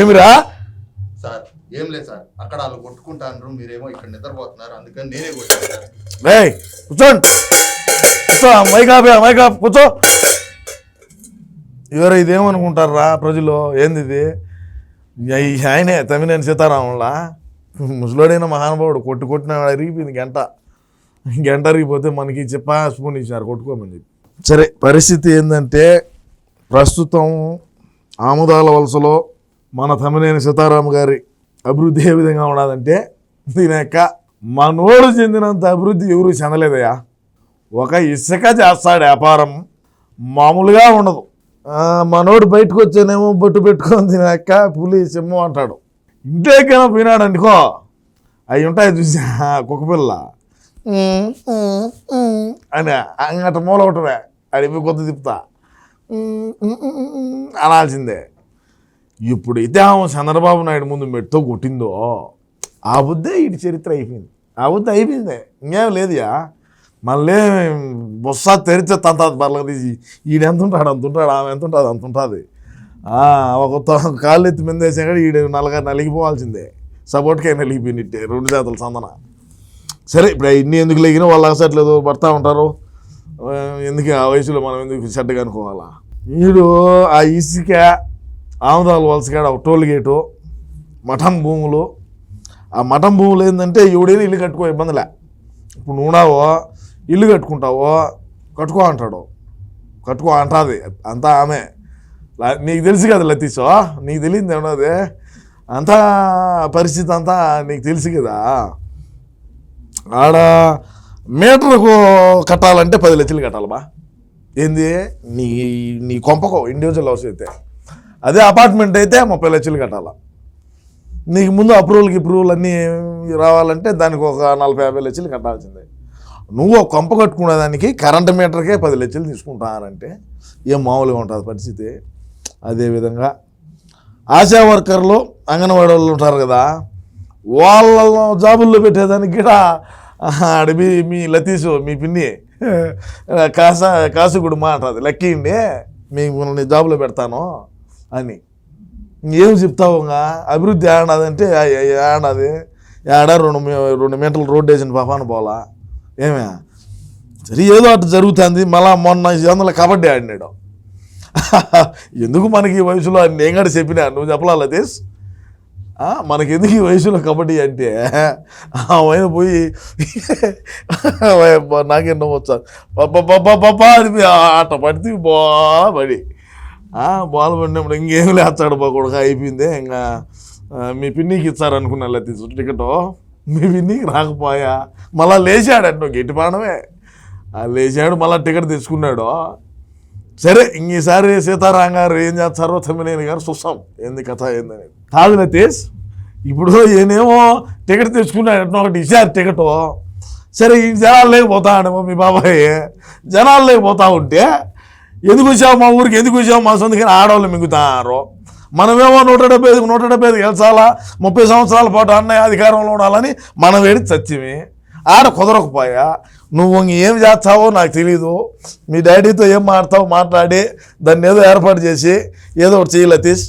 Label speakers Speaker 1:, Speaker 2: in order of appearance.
Speaker 1: ఏమిరా?
Speaker 2: సార్ ఏం లేదు సార్. అక్కడ వాళ్ళు కొట్టుకుంటారు మీరేమో ఇక్కడ నిద్రపోతున్నారు అందుకని నేనే కొట్టాను.
Speaker 1: కూర్చోండి కూర్చో. మైకాపే మైకా కూర్చో. ఎవరు ఇదేమనుకుంటారా ప్రజలు? ఏంది ఇది ఆయనే తమిళని సీతారాములా? ముసలోడైన మహానుభావుడు కొట్టు కొట్టిన అరిగిపోయింది గంట. గంట అరిగిపోతే మనకి చెప్ప స్పూన్ ఇచ్చినారు కొట్టుకోమని చెప్పి. సరే పరిస్థితి ఏంటంటే ప్రస్తుతం ఆముదాల వలసలో మన తమిళని సీతారామ గారి అభివృద్ధి ఏ విధంగా ఉన్నదంటే దీని యొక్క మనోడు చెందినంత అభివృద్ధి ఎవరు చెందలేదయ్యా. ఒక ఇసుక చేస్తాడు వ్యాపారం మామూలుగా ఉండదు. మనోడు బయటకు వచ్చానేమో బొట్టు పెట్టుకొని తినాక పులి సింహం అంటాడు. ఇంటేకైనా పోయినాడు అనుకో అవి ఉంటాయి చూసా కుక్కపిల్ల అని అంగట మూల ఒకటమే అడిపి కొత్త తిప్పుతా. ఉమ్, ఇప్పుడు అయితే ఇప్పుడైతే ఆమె చంద్రబాబు నాయుడు ముందు మెట్టుతో కొట్టిందో ఆ బుద్ధే ఇటు చరిత్ర అయిపోయింది. ఆ బుద్ధి అయిపోయింది. ఇంకేం లేదుయా? మళ్ళీ బొస్స తెరిచే తంతాది బర్లకు తీసి ఈడు ఎంత ఉంటాడు అంత ఉంటాడు ఆమె ఎంత ఉంటుంది అంత ఉంటుంది. ఒక కాళ్ళు ఎత్తి మీద వేసా కూడా ఈడు నలగ నలిగిపోవాల్సిందే. సపోర్ట్కే నలిగిపోయినట్టే రెండు చేతుల సందన. సరే ఇప్పుడు ఇన్ని ఎందుకు లేగినా వాళ్ళు అసట్లేదు పడతా ఉంటారు. ఎందుకు ఆ వయసులో మనం ఎందుకు చెడ్డగా అనుకోవాలా? వీడు ఆ ఇసుక ఆముదాల వలసకాడ ఒక టోల్ గేటు మఠం భూములు. ఆ మఠం భూములు ఏంటంటే ఎవడైనా ఇల్లు కట్టుకో ఇబ్బందిలే ఇప్పుడు నువ్వున్నావో ఇల్లు కట్టుకుంటావో కట్టుకో అంటాడు. కట్టుకో అంటాది. అంతా ఆమె. నీకు తెలుసు కదా లతీసో నీకు తెలియదు ఏమన్నది అంతా పరిస్థితి అంతా నీకు తెలుసు కదా. ఆడ మీటర్కు కట్టాలంటే పది లక్షలు కట్టాలమ్మా ఏంది? నీ నీ కొంపకో ఇండివిజువల్ హౌస్ అయితే. అదే అపార్ట్మెంట్ అయితే ముప్పై లక్షలు కట్టాల. నీకు ముందు అప్రూవల్కి అప్రూవల్ అన్నీ రావాలంటే దానికి ఒక నలభై యాభై లక్షలు కట్టాల్సిందే. నువ్వు ఒక కొంప కట్టుకునేదానికి కరెంట్ మీటర్కే పది లక్షలు తీసుకుంటానంటే ఏం మామూలుగా ఉంటుంది పరిస్థితి. అదేవిధంగా ఆశా వర్కర్లు అంగన్వాడీ వాళ్ళు ఉంటారు కదా వాళ్ళ జాబుల్లో పెట్టేదానికి కూడా అడివి మీ లతీసు మీ పిన్ని కాస కాసుకుడు మాట అది లక్కీండి మీకు మిమ్మల్ని జాబులో పెడతాను. అని ఏం చెప్తావుగా అభివృద్ధి ఆడదంటే ఏడాది ఏడా రెండు రెండు మీటర్లు రోడ్డు వేసిన పాపాన పోలా ఏమే సరే ఏదో అటు జరుగుతుంది మళ్ళా మొన్న ఈ వందల కబడ్డీ ఆడినాడు ఎందుకు మనకి ఈ వయసులో అని నేను కూడా చెప్పినా నువ్వు చెప్పలా లతీష్ మనకి ఎందుకు ఈ వయసులో కబడ్డీ అంటే ఆ ఆయన పోయి నాకెన్నో వచ్చా పప్ప అని ఆట పడితే బా పడి బాల్ పడినప్పుడు ఇంకేం లేస్తాడు బా కొడుకు అయిపోయిందే ఇంకా. మీ పిన్నికి ఇచ్చారనుకున్నా లతీష్ టికెట్. మీ పిన్నికి రాకపోయా? మళ్ళా లేచాడు నువ్వు గట్టిపాడమే ఆ లేచాడు మళ్ళా టికెట్ తెచ్చుకున్నాడు సరే ఇంక ఈసారి సీతారాం గారు ఏం చేస్తారో? తమ్మినేని గారు చూస్తాం. ఏంది కథ ఏందని కాదు లతీష్ ఇప్పుడు ఈయనేమో టికెట్ తెచ్చుకున్నాడు ఒకటి ఇచ్చారు టికెట్. సరే ఈ జనాలు లేకపోతాడేమో మీ బాబాయ్. జనాలు లేకపోతా ఉంటే ఎందుకు వచ్చావు మా ఊరికి? ఎందుకు వచ్చావు? మా సొంతకి ఆడవాళ్ళు మింగుతారు? మనమేమో నూట డెబ్బై ఐదుకు నూట డెబ్బై ఐదు గెలిచాలా? ముప్పై సంవత్సరాల పాటు అన్నయ్య అధికారంలో ఉండాలని మనం వేడి చచ్చిమి ఆడ కుదరకపోయా. నువ్వు ఏం చేస్తావో నాకు తెలీదు. మీ డాడీతో ఏం మాడతావు మాట్లాడి దాన్ని ఏదో ఏర్పాటు చేసి ఏదో ఒకటి చేయి లతీష్.